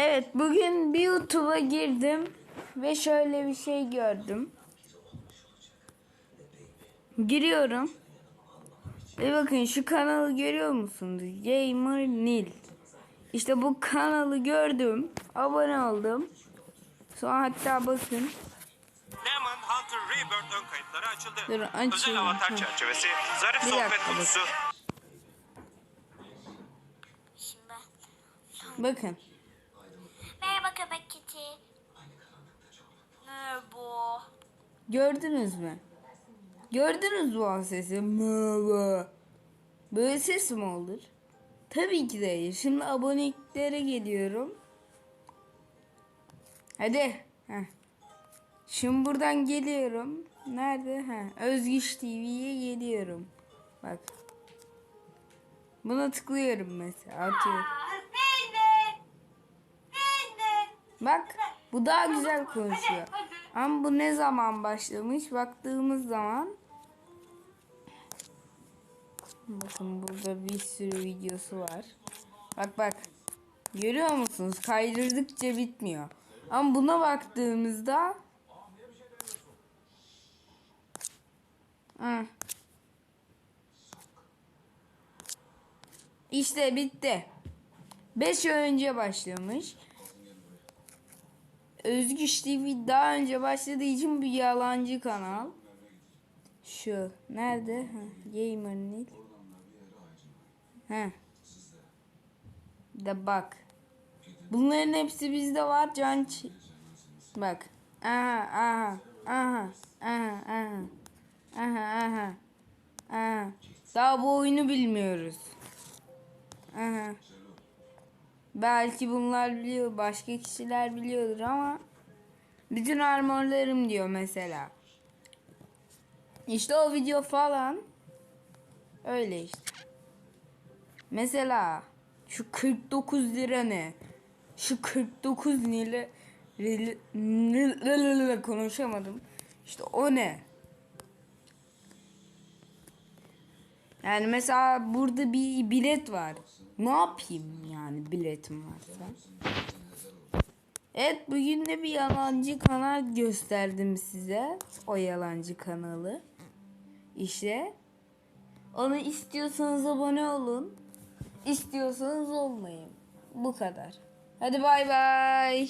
Evet bugün bir YouTube'a girdim ve şöyle bir şey gördüm. Giriyorum. Ve bakın şu kanalı görüyor musunuz? Gamer Nil. İşte bu kanalı gördüm. Abone oldum. Sonra hatta bakın. Demon Hunter Rebirth ön kayıtları açıldı. Dur, açayım. Özel avatar çerçevesi, zarif Bir sohbet dakika, Şimdi. Bakın. Merhaba. Gördünüz mü? Gördünüz mü o sesi? Böyle ses mi olur? Tabii ki de hayır. Şimdi aboneliklere geliyorum. Hadi. Heh. Şimdi buradan geliyorum. Nerede? Ha, Özgüç TV'ye geliyorum. Bak. Buna tıklıyorum mesela. Atıyorum. Bak bu daha güzel konuşuyor. Ama bu ne zaman başlamış? Baktığımız zaman Bakın burada bir sürü videosu var. Bak bak. Görüyor musunuz? Kaydırdıkça bitmiyor. Ama buna baktığımızda Hı. İşte bitti. 5 ay önce başlamış. Özgüç TV daha önce başladığı için bir yalancı kanal. Şu nerede? Ha, Gamer Nil. Ha. De bak. Bunların hepsi bizde var can. Bak. Aha aha aha aha aha aha aha aha. Daha bu oyunu bilmiyoruz. Aha. Belki bunlar biliyor, başka kişiler biliyordur ama bütün armorlarım diyor mesela. İşte o video falan öyle işte. Mesela şu 49 lira ne? Şu 49 lira konuşamadım. İşte o ne? Yani mesela burada bir bilet var. Ne yapayım yani biletim varsa? Evet bugün de bir yalancı kanal gösterdim size. O yalancı kanalı. İşte. Onu istiyorsanız abone olun. İstiyorsanız olmayın. Bu kadar. Hadi bay bay.